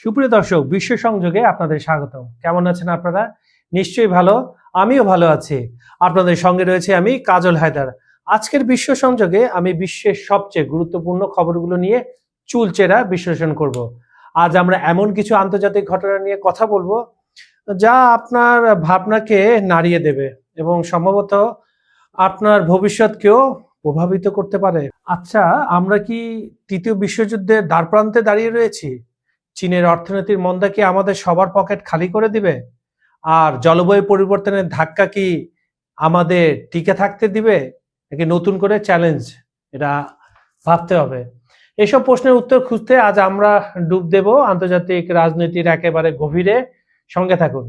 সুপ্রিয় দর্শক, বিশ্ব সংযোগে আপনাদের স্বাগত কেমন আছেন আপনারা? নিশ্চয়ই ভালো, আমিও ভালো আছি। আপনাদের সঙ্গে রয়েছে আমি, কাজল হায়দার। আজকের বিশ্ব সংযোগে আমি বিশ্বের সবচেয়ে গুরুত্বপূর্ণ খবরগুলো নিয়ে চুলচেরা বিশ্লেষণ করব। আজ আমরা এমন কিছু আন্তর্জাতিক ঘটনা নিয়ে কথা বলব, যা আপনার ভাবনাকে নাড়িয়ে দেবে এবং সম্ভবত আপনার ভবিষ্যৎকেও প্রভাবিত করতে পারে। আচ্ছা আমরা কি তৃতীয় বিশ্বযুদ্ধের দ্বারপ্রান্তে দাঁড়িয়ে রয়েছি? চীনের অর্থনীতির মন্দা কি আমাদের সবার পকেট খালি করে দিবে? আর জলবায়ু পরিবর্তনের ধাক্কা কি আমাদের টিকে থাকতে দিবে? নাকি নতুন করে চ্যালেঞ্জ এটা ভাবতে হবে। এসব প্রশ্নের উত্তর খুঁজতে আজ আমরা ডুব দেব আন্তর্জাতিক রাজনীতির একেবারে গভীরে। সঙ্গে থাকুন।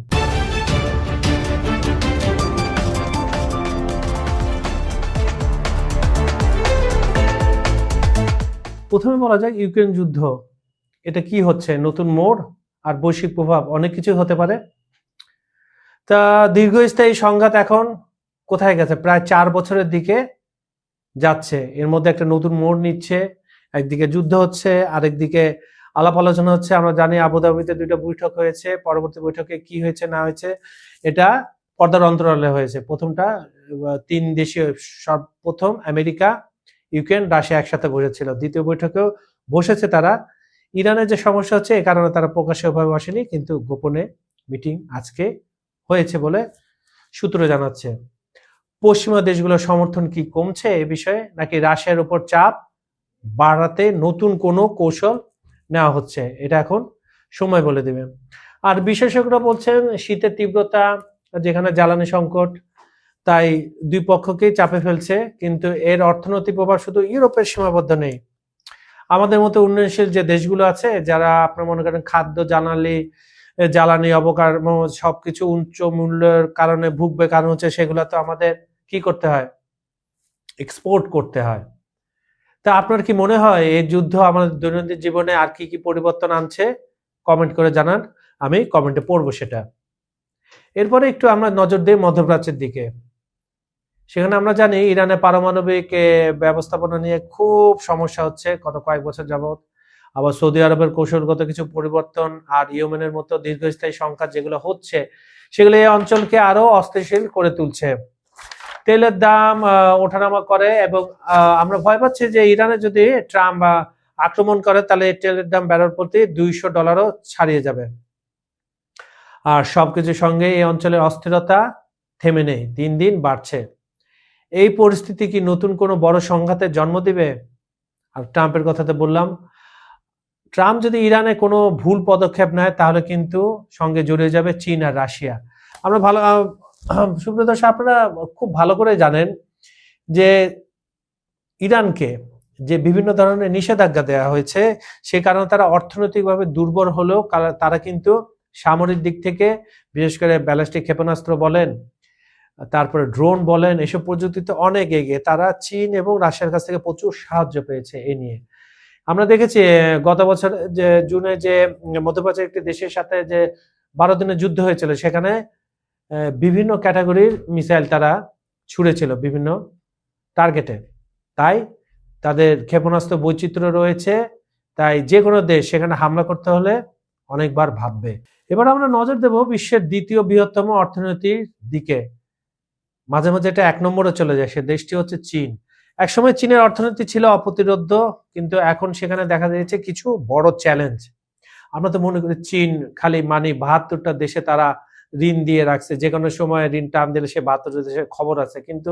প্রথমে বলা যাক ইউক্রেন যুদ্ধ। এটা কি হচ্ছে? নতুন মোড় আর বৈশ্বিক প্রভাব অনেক কিছু হতে পারে। তা দীর্ঘস্থায়ী সংঘাত এখন কোথায় গেছে? প্রায় চার বছরের দিকে যাচ্ছে। এর মধ্যে একটা নতুন মোড় নিচ্ছে, একদিকে যুদ্ধ হচ্ছে, আরেকদিকে আলাপ আলোচনা হচ্ছে। আমরা জানি আবুধাবিতে দুইটা বৈঠক হয়েছে, পরবর্তী বৈঠকে কি হয়েছে, না হয়েছে, এটা পর্দার অন্তরালে হয়েছে। প্রথমটা তিন দেশীয়, সব প্রথম আমেরিকা, ইউক্রেন, রাশিয়া একসাথে বসেছিল। দ্বিতীয় বৈঠকেও বসেছে তারা। ইরানের যে সমস্যা হচ্ছে, এ কারণে তারা প্রকাশ্যভাবে আসেনি, কিন্তু গোপনে মিটিং আজকে হয়েছে বলে সূত্র জানাচ্ছে। পশ্চিমা দেশগুলোর সমর্থন কি কমছে এ বিষয়ে, নাকি রাশিয়ার উপর চাপ বাড়াতে নতুন কোনো কৌশল নেওয়া হচ্ছে? এটা এখন সময় বলে দেবে। আর বিশেষজ্ঞরা বলছেন, শীতের তীব্রতা, যেখানে জ্বালানি সংকট, তাই দুই পক্ষকেই চাপে ফেলছে, কিন্তু এর অর্থনৈতিক প্রভাব শুধু ইউরোপের সীমাবদ্ধ নেই। আমাদের মতো উন্নয়নশীল যে দেশগুলো আছে, যারা আপনার মনে করেন খাদ্য, জ্বালানি জ্বালানি অবকার্ম সবকিছু উচ্চ মূল্যের কারণে ভুগবে কারণ হচ্ছে সেগুলো তো আমাদের কি করতে হয়? এক্সপোর্ট করতে হয়। তা আপনার কি মনে হয় এই যুদ্ধ আমাদের দৈনন্দিন জীবনে আর কি কি পরিবর্তন আনছে? কমেন্ট করে জানান, আমি কমেন্টে পড়ব সেটা। এরপরে একটু আমরা নজর দিই মধ্যপ্রাচ্যের দিকে। সেখানে আমরা জানি ইরানের পারমাণবিক ব্যবস্থাপনা নিয়ে খুব সমস্যা হচ্ছে গত কয়েক বছর যাবত আবার সৌদি আরবের কৌশলগত কিছু পরিবর্তন আর ইয়েমেনের মতো দীর্ঘস্থায়ী সংখ্যা যেগুলো হচ্ছে, সেগুলো এই অঞ্চলকে আরও অস্থিতিশীল করে তুলছে। তেলের দাম ওঠানামা করে এবং আমরা ভয় পাচ্ছি যে ইরানে যদি ট্রাম্প আক্রমণ করে তাহলে তেলের দাম ব্যারেল প্রতি দুইশো ডলারও ছাড়িয়ে যাবে। আর সবকিছুর সঙ্গে এই অঞ্চলের অস্থিরতা থেমে নেই, দিন দিন বাড়ছে। এই পরিস্থিতি কি নতুন কোনো বড় সংঘাতের জন্ম দিবে? আর ট্রাম্পের কথাতে বললাম, ট্রাম্প যদি ইরানে কোনো ভুল পদক্ষেপ নেয়, তাহলে কিন্তু সঙ্গে জড়িয়ে যাবে চীন আর রাশিয়া। আমরা ভালো সুব্রত আপনারা খুব ভালো করে জানেন যে ইরানকে যে বিভিন্ন ধরনের নিষেধাজ্ঞা দেওয়া হয়েছে, সে কারণে তারা অর্থনৈতিকভাবে দুর্বল হলেও তারা কিন্তু সামরিক দিক থেকে, বিশেষ করে ব্যালিস্টিক ক্ষেপণাস্ত্র বলেন তারপরে ড্রোন বলেন, এসব প্রযুক্তিতে অনেক এগিয়ে। তারা চীন এবং রাশিয়ার কাছ থেকে প্রচুর সাহায্য পেয়েছে এ নিয়ে। আমরা দেখেছি গত বছর, যে, জুনে যে, মধ্যপ্রাচ্যের একটি দেশের সাথে যে, বারো দিনের যুদ্ধ হয়েছিল, সেখানে বিভিন্ন ক্যাটাগরির মিসাইল তারা ছুড়েছিল বিভিন্ন টার্গেটে। তাই তাদের ক্ষেপণাস্ত্র বৈচিত্র্য রয়েছে। তাই যে কোনো দেশ সেখানে হামলা করতে হলে অনেকবার ভাববে। এবার আমরা নজর দেব বিশ্বের দ্বিতীয় বৃহত্তম অর্থনীতির দিকে। মাঝে মাঝে এটা এক নম্বরে চলে যায়, সে দেশটি হচ্ছে চীন। একসময় চীনের অর্থনীতি ছিল অপ্রতিরোধ্য, কিন্তু এখন সেখানে দেখা যাচ্ছে কিছু বড় চ্যালেঞ্জ আমরা তো মনে করি চীন খালি মানি বাহাত্তরটা দেশে তারা ঋণ দিয়ে রাখছে, যে কোনো সময় ঋণ টান দিলে সে বাহাত্তর দেশের খবর আছে, কিন্তু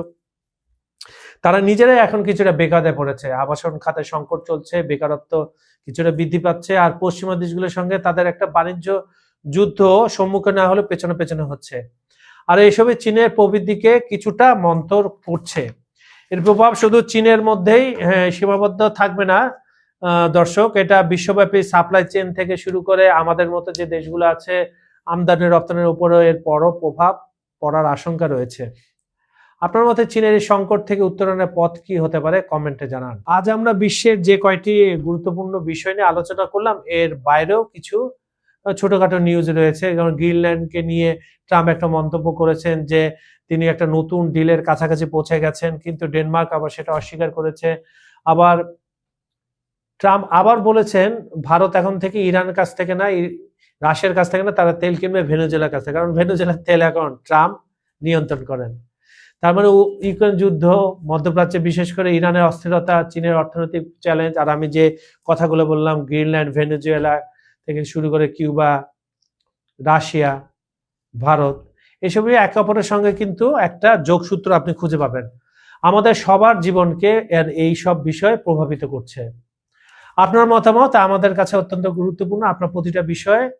তারা নিজেরাই এখন কিছুটা বেকারে পড়েছে। আবাসন খাতে সংকট চলছে, বেকারত্ব কিছুটা বৃদ্ধি পাচ্ছে, আর পশ্চিমা দেশগুলোর সঙ্গে তাদের একটা বাণিজ্য যুদ্ধ সম্মুখীন না হলে পেছনে পেছনে হচ্ছে। আর এইসবে চীনের প্রবৃদ্ধিকে কিছুটা মন্তর করছে। এর প্রভাব শুধু চীনের মধ্যেই হ্যাঁ, সীমাবদ্ধ থাকবে না দর্শক। এটা বিশ্বব্যাপী সাপ্লাই চেন থেকে শুরু করে আমাদের মতো যে দেশগুলো আছে আমদানি রপ্তানির উপরেও এর বড় প্রভাব পড়ার আশঙ্কা রয়েছে। আপনার মতে চীনের এই সংকট থেকে উত্তরণের পথ কি হতে পারে? কমেন্টে জানান। আজ আমরা বিশ্বের যে কয়টি গুরুত্বপূর্ণ বিষয় নিয়ে আলোচনা করলাম এর বাইরেও কিছু ছোটখাটো নিউজ রয়েছে। যেমন গ্রিনল্যান্ডকে নিয়ে ট্রাম্প একটা মন্তব্য করেছেন যে, তিনি একটা নতুন ডিলের কাছাকাছি পৌঁছে গেছেন, কিন্তু ডেনমার্ক আবার সেটা অস্বীকার করেছে। আবার ট্রাম্প আবার বলেছেন, ভারত এখন থেকে ইরানের কাছ থেকে না রাশিয়ার কাছ থেকে না, তারা তেল কিনবে ভেনেজুয়েলার কাছ থেকে। কারণ ভেনেজুয়েলার তেল এখন ট্রাম্প নিয়ন্ত্রণ করেন। তার মানে ইউক্রেন যুদ্ধ, মধ্যপ্রাচ্যে বিশেষ করে ইরানের অস্থিরতা, চীনের অর্থনৈতিক চ্যালেঞ্জ আর আমি যে কথাগুলো বললাম গ্রিনল্যান্ড ভেনেজুয়েলা থেকে শুরু করে কিউবা, রাশিয়া, ভারত, এসবই একে অপরের সঙ্গে কিন্তু একটা যোগসূত্র আপনি খুঁজে পাবেন। আমাদের সবার জীবনকে এর এই সব বিষয় প্রভাবিত করছে। আপনার মতামত আমাদের কাছে অত্যন্ত গুরুত্বপূর্ণ। আপনার প্রতিটা বিষয়ে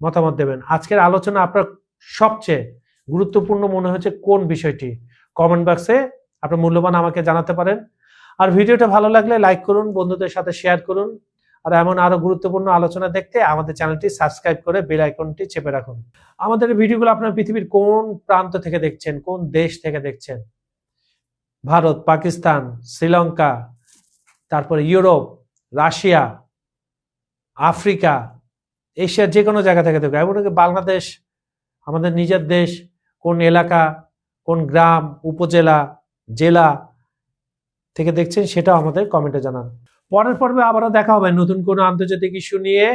মতামত দেবেন। আজকের আলোচনা আপনার সবচেয়ে গুরুত্বপূর্ণ মনে হচ্ছে কোন বিষয়টি? কমেন্ট বক্সে আপনার মূল্যবান আমাকে জানাতে পারেন। আর ভিডিওটা ভালো লাগলে লাইক করুন, বন্ধুদের সাথে শেয়ার করুন। আর এমন আরও গুরুত্বপূর্ণ আলোচনা দেখতে আমাদের চ্যানেলটি সাবস্ক্রাইব করে বেল আইকনটি চেপে রাখুন। আমাদের ভিডিওগুলো আপনার পৃথিবীর কোন প্রান্ত থেকে দেখছেন, কোন দেশ থেকে দেখছেন? ভারত, পাকিস্তান, শ্রীলঙ্কা, তারপরে ইউরোপ, রাশিয়া, আফ্রিকা এশিয়ার যে কোনো জায়গা থেকে দেখবেন এমনকি বাংলাদেশ, আমাদের নিজের দেশ, কোন এলাকা, কোন গ্রাম, উপজেলা, জেলা থেকে দেখছেন, সেটাও আমাদের কমেন্টে জানান। পরের পর্বে আবারও দেখা হবে নতুন কোনো আন্তর্জাতিক ইস্যু নিয়ে।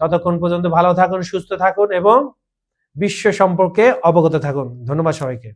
ততক্ষণ পর্যন্ত ভালো থাকুন, সুস্থ থাকুন এবং বিশ্ব সম্পর্কে অবগত থাকুন। ধন্যবাদ সবাইকে।